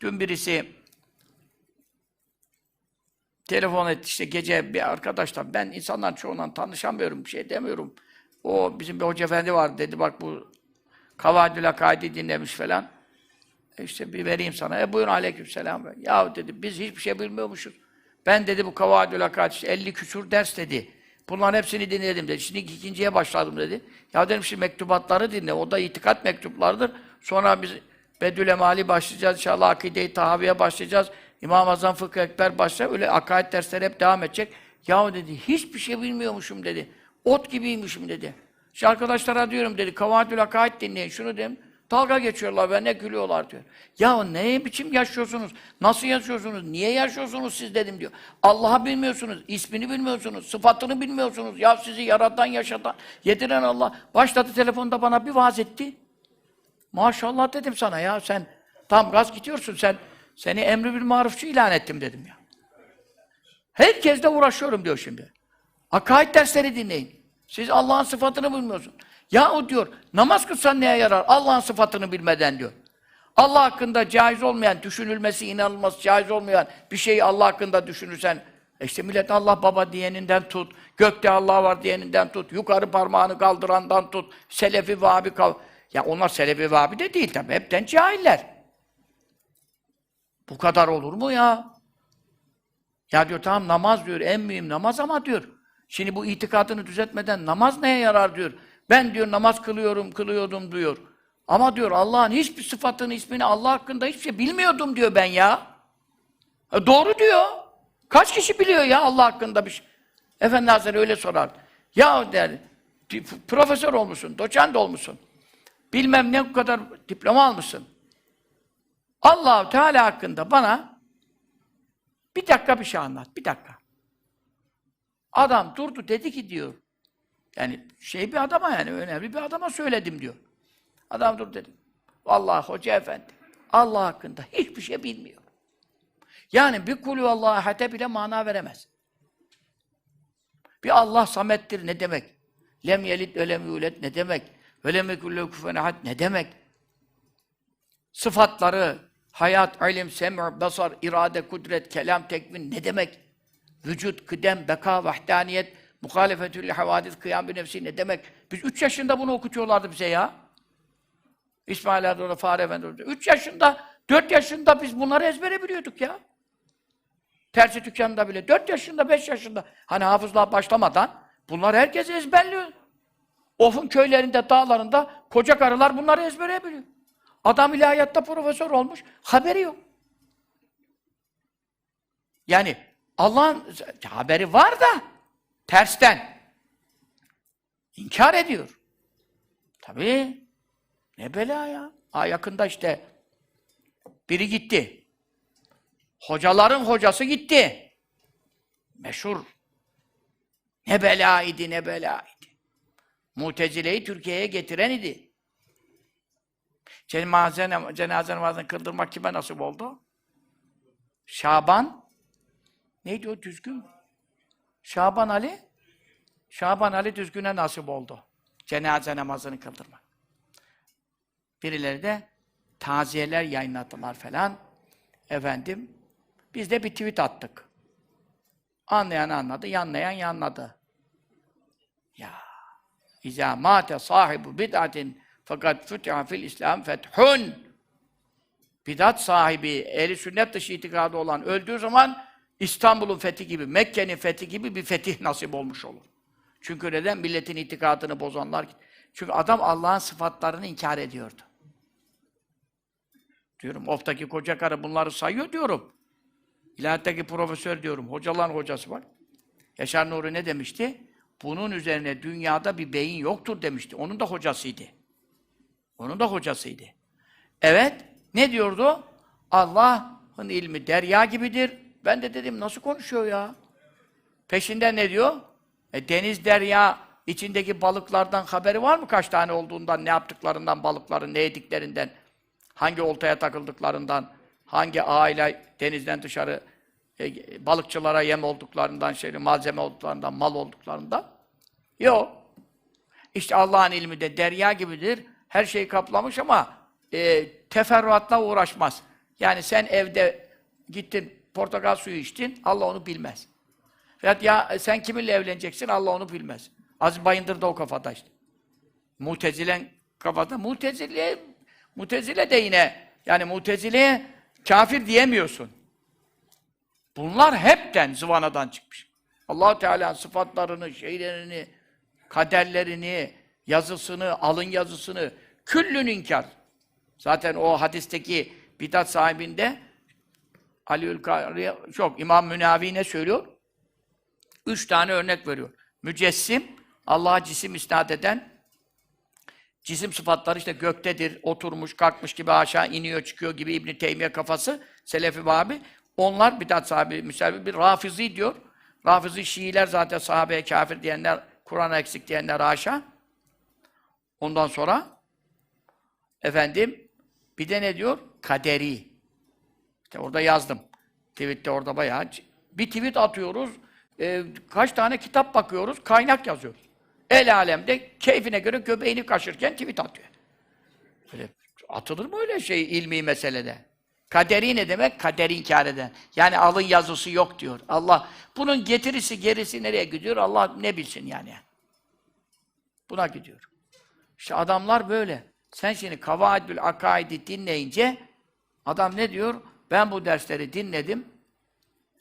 Dün birisi telefon etti işte gece bir arkadaşla ben insanların çoğundan tanışamıyorum, bir şey demiyorum. O bizim bir hoca efendi var dedi bak bu Kavadül Akaidi dinlemiş falan. E işte bir vereyim sana. E buyurun aleykümselam. Ya dedi biz hiçbir şey bilmiyormuşuz. Ben dedi bu Kavadül Akaidi işte 50 küsur ders dedi. Bunların hepsini dinledim dedi. Şimdi ikinciye başladım dedi. Ya dedim şimdi mektubatları dinle. O da itikat mektuplarıdır. Sonra biz Bedül Emali başlayacağız. İnşallah Akide-i Tahaviye başlayacağız. İmam-ı Azam Fıkıh Ekber başlayacak. Öyle akaid dersleri hep devam edecek. Ya dedi hiçbir şey bilmiyormuşum dedi. Ot gibiymişim dedi. İşte arkadaşlara diyorum dedi. Kavadül Akaid dinleyin. Şunu dedim. Dalga geçiyorlar ve ne gülüyorlar diyor. Ya ne biçim yaşıyorsunuz? Nasıl yaşıyorsunuz? Niye yaşıyorsunuz siz dedim diyor. Allah'ı bilmiyorsunuz, ismini bilmiyorsunuz, sıfatını bilmiyorsunuz. Ya sizi yaratan, yaşatan, yediren Allah. Başladı telefonda bana bir vaaz etti. Maşallah dedim sana ya sen tam gaz gidiyorsun sen. Seni emri bil marufçu ilan ettim dedim ya. Herkesle uğraşıyorum diyor şimdi. Akaid dersleri dinleyin. Siz Allah'ın sıfatını bilmiyorsunuz. Ya o diyor, namaz kılsan neye yarar? Allah'ın sıfatını bilmeden diyor. Allah hakkında caiz olmayan, düşünülmesi, inanılması caiz olmayan bir şeyi Allah hakkında düşünürsen, e işte millet Allah baba diyeninden tut, gökte Allah var diyeninden tut, yukarı parmağını kaldırandan tut, Selefi Vahabi kal... Ya onlar Selefi Vahabi de değil tabi, hepten cahiller. Bu kadar olur mu ya? Ya diyor tamam namaz diyor, en mühim namaz ama diyor. Şimdi bu itikadını düzeltmeden namaz neye yarar diyor. Ben diyor namaz kılıyorum, kılıyordum diyor. Ama diyor Allah'ın hiçbir sıfatını, ismini, Allah hakkında hiçbir şey bilmiyordum diyor ben ya. E doğru diyor. Kaç kişi biliyor ya Allah hakkında bir şey? Efendi Hazretleri öyle sorar. Ya der, profesör olmuşsun, doçent olmuşsun. Bilmem ne kadar diploma almışsın. allah Teala hakkında bana bir dakika bir şey anlat, bir dakika. Adam durdu dedi ki diyor, yani şey bir adama yani önemli bir adama söyledim diyor. Adam dur dedi. Vallahi hoca efendi Allah hakkında hiçbir şey bilmiyor. Yani bir kulü Allah'a hate bile mana veremez. Bir Allah samettir ne demek? Lem yelid ve lem yulet ne demek? Ve lem yekullehu kufuven ahad ne demek? Sıfatları, hayat, ilim, sem' basar, irade, kudret, kelam, tekvin ne demek? Vücut, kıdem, beka, vahdaniyet, muhalefetül havadis, kıyam bir nefsi ne demek? Biz üç yaşında bunu okutuyorlardı bize ya. İsmail Erdoğan'a, Fahri Efendi Üç yaşında, dört yaşında biz bunları ezbere biliyorduk ya. Tersi dükkanında bile. Dört yaşında, beş yaşında. Hani hafızlığa başlamadan bunlar herkes ezberliyor. Of'un köylerinde, dağlarında koca karılar bunları ezbere biliyor. Adam ilahiyatta profesör olmuş, haberi yok. Yani Allah'ın haberi var da tersten. İnkar ediyor. Tabii. Ne bela ya. Ha yakında işte biri gitti. Hocaların hocası gitti. Meşhur. Ne bela idi, ne bela. Mutezile'yi Türkiye'ye getiren idi. Cenaze, cenaze namazını kıldırmak kime nasip oldu? Şaban neydi o düzgün? Şaban Ali Şaban Ali düzgüne nasip oldu. Cenaze namazını kıldırmak. Birileri de taziyeler yayınladılar falan. Efendim, biz de bir tweet attık. Anlayan anladı, yanlayan yanladı. Ya, İzâ mâte sahibu bid'atin fakat füt'iha fil İslam fethun. Bidat sahibi, ehli sünnet dışı itikadı olan öldüğü zaman İstanbul'un fethi gibi, Mekke'nin fethi gibi bir fetih nasip olmuş olur. Çünkü neden? Milletin itikadını bozanlar. Çünkü adam Allah'ın sıfatlarını inkar ediyordu. Diyorum, oftaki koca karı bunları sayıyor diyorum. İlahiyattaki profesör diyorum, hocaların hocası var. Yaşar Nuri ne demişti? Bunun üzerine dünyada bir beyin yoktur demişti. Onun da hocasıydı. Onun da hocasıydı. Evet, ne diyordu? Allah'ın ilmi derya gibidir. Ben de dedim, nasıl konuşuyor ya? Peşinden ne diyor? E, deniz derya içindeki balıklardan haberi var mı kaç tane olduğundan, ne yaptıklarından, balıkların ne yediklerinden, hangi oltaya takıldıklarından, hangi ağıyla denizden dışarı e, balıkçılara yem olduklarından, şey, malzeme olduklarından, mal olduklarından. Yok. İşte Allah'ın ilmi de derya gibidir. Her şeyi kaplamış ama e, teferruatla uğraşmaz. Yani sen evde gittin portakal suyu içtin, Allah onu bilmez. Veyahut ya sen kiminle evleneceksin, Allah onu bilmez. Aziz Bayındır da o kafada işte. Mutezilen kafada. Mutezile, mutezile de yine, yani mutezileye kafir diyemiyorsun. Bunlar hepten zıvanadan çıkmış. allah Teala sıfatlarını, şeylerini, kaderlerini, yazısını, alın yazısını, küllün inkar. Zaten o hadisteki bidat sahibinde Aliül Kari, çok İmam Münavi ne söylüyor? Üç tane örnek veriyor. Mücessim, Allah'a cisim isnat eden, cisim sıfatları işte göktedir, oturmuş, kalkmış gibi aşağı iniyor, çıkıyor gibi İbn Teymiye kafası, Selefi Vahabi. Onlar bidat sahibi, müselbi bir Rafizi diyor. Rafizi Şiiler zaten sahabeye kafir diyenler, Kur'an'a eksik diyenler haşa. Ondan sonra efendim bir de ne diyor? Kaderi. İşte orada yazdım. Tweet'te orada bayağı bir tweet atıyoruz. e, kaç tane kitap bakıyoruz, kaynak yazıyoruz. El alemde keyfine göre göbeğini kaşırken tweet atıyor. Böyle atılır mı öyle şey ilmi meselede? Kaderi ne demek? Kaderi inkar eden. Yani alın yazısı yok diyor. Allah bunun getirisi gerisi nereye gidiyor? Allah ne bilsin yani. Buna gidiyor. İşte adamlar böyle. Sen şimdi Kavaidül Akaid'i dinleyince adam ne diyor? Ben bu dersleri dinledim.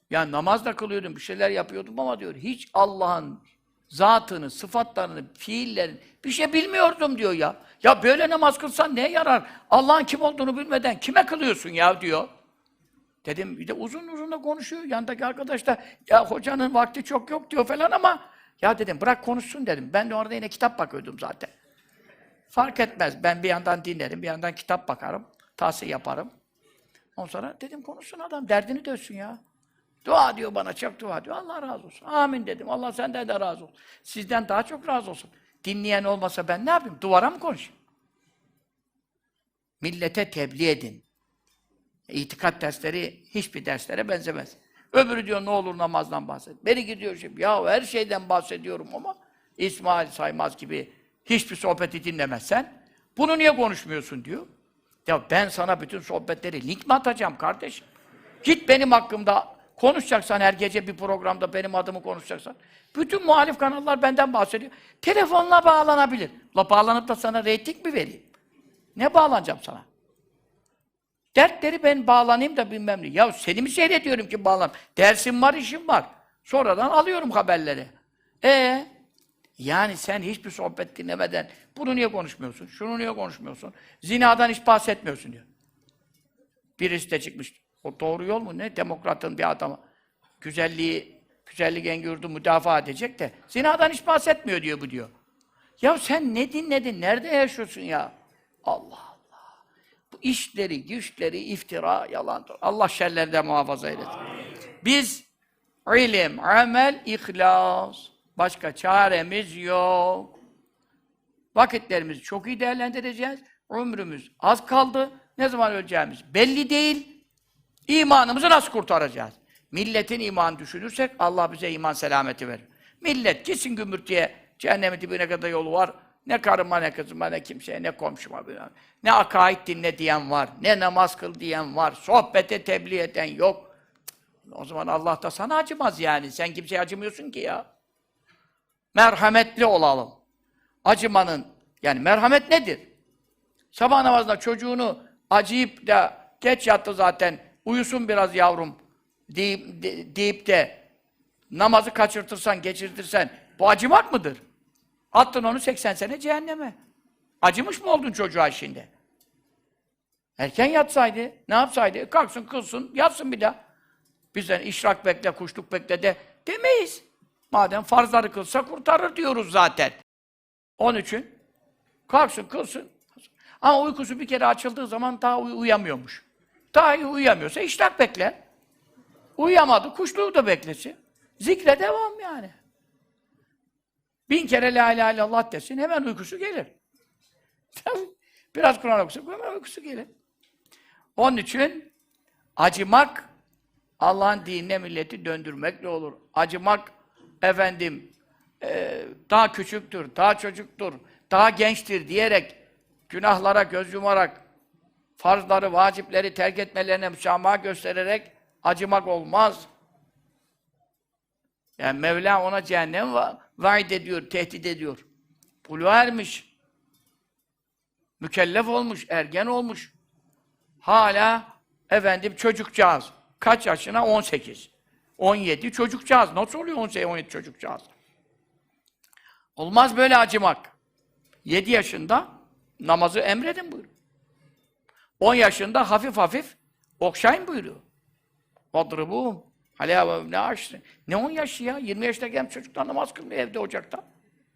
Ya namaz da kılıyordum, bir şeyler yapıyordum ama diyor hiç Allah'ın zatını, sıfatlarını, fiillerini bir şey bilmiyordum diyor ya. Ya böyle namaz kılsan neye yarar? Allah'ın kim olduğunu bilmeden kime kılıyorsun ya diyor. Dedim bir de uzun uzun da konuşuyor. Yandaki arkadaş da ya hocanın vakti çok yok diyor falan ama ya dedim bırak konuşsun dedim. Ben de orada yine kitap bakıyordum zaten. Fark etmez. Ben bir yandan dinlerim, bir yandan kitap bakarım. Tahsil yaparım. Ondan sonra dedim konuşsun adam, derdini döksün ya. Dua diyor bana, çok dua diyor. Allah razı olsun. Amin dedim. Allah senden de razı olsun. Sizden daha çok razı olsun. Dinleyen olmasa ben ne yapayım? Duvara mı konuşayım? Millete tebliğ edin. İtikat dersleri hiçbir derslere benzemez. Öbürü diyor ne olur namazdan bahset. Beni gidiyor şimdi. Ya her şeyden bahsediyorum ama İsmail Saymaz gibi hiçbir sohbeti dinlemezsen bunu niye konuşmuyorsun diyor. Ya ben sana bütün sohbetleri link mi atacağım kardeşim? Git benim hakkımda konuşacaksan her gece bir programda benim adımı konuşacaksan. Bütün muhalif kanallar benden bahsediyor. Telefonla bağlanabilir. La bağlanıp da sana reyting mi vereyim? Ne bağlanacağım sana? Dertleri ben bağlanayım da bilmem ne. Ya seni mi seyrediyorum ki bağlan? Dersim var, işim var. Sonradan alıyorum haberleri. E yani sen hiçbir sohbet dinlemeden bunu niye konuşmuyorsun? Şunu niye konuşmuyorsun? Zinadan hiç bahsetmiyorsun diyor. Birisi de çıkmış. O doğru yol mu ne? Demokratın bir adamı. Güzelliği, güzellik engürdü müdafaa edecek de zinadan hiç bahsetmiyor diyor bu diyor. Ya sen ne dinledin? Nerede yaşıyorsun ya? Allah Allah. Bu işleri, güçleri, iftira, yalandır. Allah şerlerden muhafaza eylesin. Biz ilim, amel, ihlas. Başka çaremiz yok. Vakitlerimizi çok iyi değerlendireceğiz. Ömrümüz az kaldı. Ne zaman öleceğimiz belli değil. İmanımızı nasıl kurtaracağız? Milletin iman düşünürsek Allah bize iman selameti verir. Millet gitsin gümürtüye, cehennemin dibine kadar yolu var. Ne karıma, ne kızıma, ne kimseye, ne komşuma, ne akaid dinle diyen var, ne namaz kıl diyen var, sohbete tebliğ eden yok. O zaman Allah da sana acımaz yani. Sen kimseye acımıyorsun ki ya. Merhametli olalım. Acımanın, yani merhamet nedir? Sabah namazında çocuğunu acıyıp da geç yattı zaten, uyusun biraz yavrum deyip de, deyip de namazı kaçırtırsan, geçirtirsen bu acımak mıdır? Attın onu 80 sene cehenneme. Acımış mı oldun çocuğa şimdi? Erken yatsaydı, ne yapsaydı? E, Kalksın, kılsın, yatsın bir daha. Bizden işrak bekle, kuşluk bekle de demeyiz. Madem farzları kılsa kurtarır diyoruz zaten. Onun için kalksın, kılsın. Ama uykusu bir kere açıldığı zaman daha uy- uyuyamıyormuş. Daha iyi uyuyamıyorsa işrak bekle. Uyuyamadı, kuşluğu da beklesin. Zikre devam yani. Bin kere la ilahe illallah desin, hemen uykusu gelir. Biraz Kur'an okusun, hemen uykusu gelir. Onun için acımak, Allah'ın dinine milleti döndürmekle olur. Acımak, efendim, e, daha küçüktür, daha çocuktur, daha gençtir diyerek, günahlara göz yumarak, farzları, vacipleri terk etmelerine müsamaha göstererek acımak olmaz. Yani Mevla ona cehennem va vaid ediyor, tehdit ediyor. Buluğa ermiş. Mükellef olmuş, ergen olmuş. Hala efendim çocukcağız. Kaç yaşına? 18. 17 çocukcağız. Nasıl oluyor 18 17 çocukcağız? Olmaz böyle acımak. 7 yaşında namazı emredin buyuruyor. 10 yaşında hafif hafif okşayın buyuruyor. Vadrıbûm. Aleyha ne açtı? Ne 10 yaşı ya? 20 yaşındaki hem çocuklar namaz kılmıyor evde ocakta.